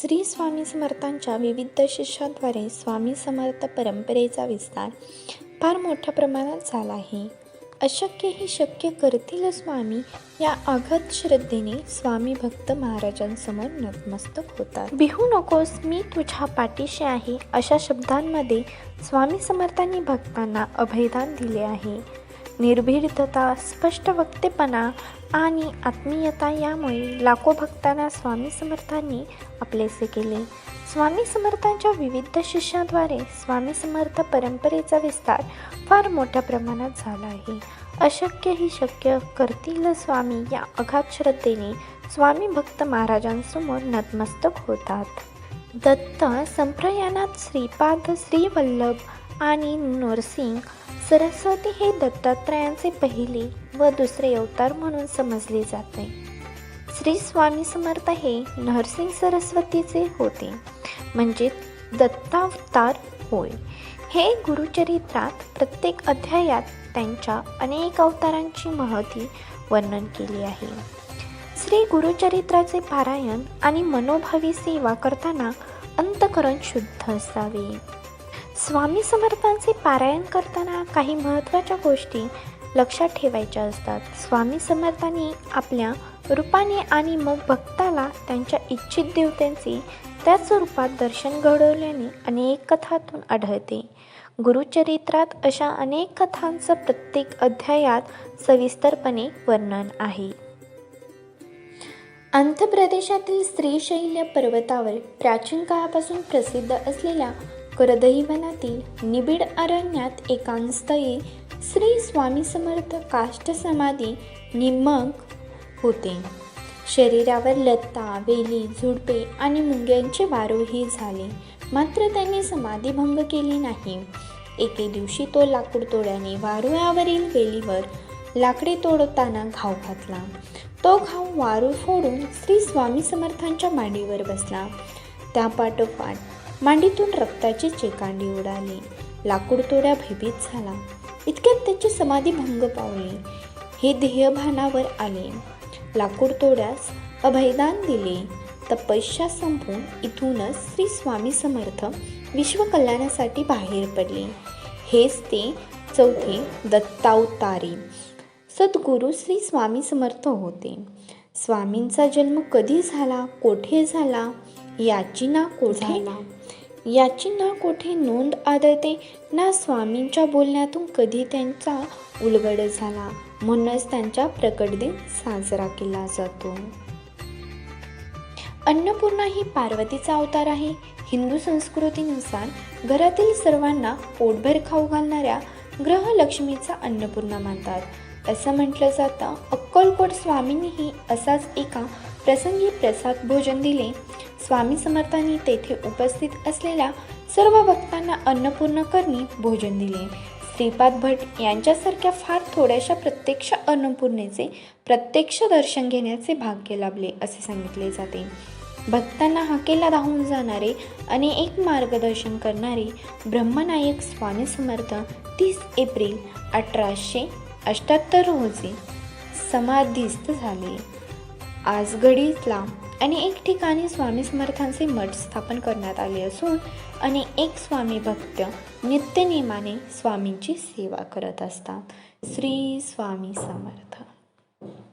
श्री स्वामी समर्थांच्या विविध शिष्याद्वारे स्वामी समर्थ परंपरेचा विस्तार फार मोठ्या प्रमाणात झाला आहे. अशक्य ही शक्य करतील स्वामी या आघात श्रद्धेने स्वामी भक्त महाराजांसमोर नतमस्तक होतात. बिहू नकोस मी तुझ्या पाठीशी आहे अशा शब्दांमध्ये स्वामी समर्थांनी भक्तांना अभयदान दिले आहे. निर्भीडता स्पष्ट वक्तेपणा आणि आत्मीयता यामुळे लाखो भक्तांना स्वामी समर्थांनी आपलेसे केले. स्वामी समर्थांच्या विविध शिष्याद्वारे स्वामी समर्थ परंपरेचा विस्तार फार मोठ्या प्रमाणात झाला आहे. अशक्य ही शक्य करतील स्वामी या अघात श्रद्धेने स्वामी भक्त महाराजांसमोर नतमस्तक होतात. दत्त संप्रयाणात श्रीपाद श्रीवल्लभ आणि नरसिंग सरस्वती हे दत्तात्रयांचे पहिले व दुसरे अवतार म्हणून समजले जाते. श्री स्वामी समर्थ हे नरसिंग सरस्वतीचे होते. म्हणजे दत्तावतार होय. हे गुरुचरित्रात प्रत्येक अध्यायात त्यांच्या अनेक अवतारांची महती वर्णन केली आहे. श्री गुरुचरित्राचे पारायण आणि मनोभावी सेवा करताना अंतकरण शुद्ध असावे. स्वामी समर्थांचे पारायण करताना काही महत्त्वाच्या गोष्टी लक्षात ठेवायच्या असतात. स्वामी समर्थांनी आपल्या रूपाने आणि मग भक्ताला त्यांच्या इच्छित देवतेंचे त्याच रूपात दर्शन घडवल्याने अनेक कथातून आढळते. गुरुचरित्रात अशा अनेक कथांचं प्रत्येक अध्यायात सविस्तरपणे वर्णन आहे. आंध्र प्रदेशातील श्रीशैल्य पर्वतावर प्राचीन काळापासून प्रसिद्ध असलेल्या करदईवनातील निबिड अरण्यात एकांतस्थळी श्री स्वामी समर्थ काष्ट समाधी निमग होते. शरीरावर लत्ता वेली झुडपे आणि मुंग्यांचे वारूही झाले. मात्र त्यांनी समाधीभंग केली नाही. एके दिवशी तो लाकूड तोड्याने वारुळावरील वेलीवर लाकडे तोडताना घाव घातला. तो घाव वारू फोडून श्री स्वामी समर्थांच्या मांडीवर बसला. त्यापाठोपाठ मांडीतून रक्ताची चेकांडी उडाली लाकूड तोड्या भयभीत झाला. इतक्यात त्याची समाधी भंग पावली. हे ध्येयभानावर आले. लाकूड तोड्यास अभयदान दिले. तपस्या संपून इथूनच श्री स्वामी समर्थ विश्वकल्याणासाठी बाहेर पडले. हेच ते चौथे दत्तावतारी. सद्गुरू श्री स्वामी समर्थ होते. स्वामींचा जन्म कधी झाला? कोठे झाला? याची ना कोठे? याची ना कोठे नोंद आढळते ना स्वामींच्या बोलण्यातून कधी त्यांचा उलगड झाला? म्हणूनच त्यांचा प्रकट दिन साजरा केला जातो. अन्नपूर्णा ही पार्वतीचा अवतार आहे. हिंदू संस्कृतीनुसार घरातील सर्वांना पोटभर खाऊ घालणाऱ्या ग्रहलक्ष्मीचा अन्नपूर्णा मानतात. असं म्हटलं जातं. अक्कलकोट स्वामींनीही असाच एका प्रसंगी प्रसाद भोजन दिले. स्वामी समर्थांनी तेथे उपस्थित असलेल्या सर्व भक्तांना अन्नपूर्ण करणी भोजन दिले. श्रीपाद भट यांच्यासारख्या फार थोड्याशा प्रत्यक्ष अन्नपूर्णेचे प्रत्यक्ष दर्शन घेण्याचे भाग्य लाभले असे सांगितले जाते. भक्तांना हाकेला राहून जाणारे आणि एक मार्गदर्शन करणारे ब्रह्मनायक स्वामी समर्थ तीस एप्रिल अठराशे अठ्ठ्याहत्तर रोजी समाधीस्थ झाले. आजगडीतला आणि एक ठिकाणी स्वामी समर्थांचे मठ स्थापन करण्यात आले असून आणि एक स्वामी भक्त नित्यनियमाने स्वामींची सेवा करत असतात. श्री स्वामी समर्थ.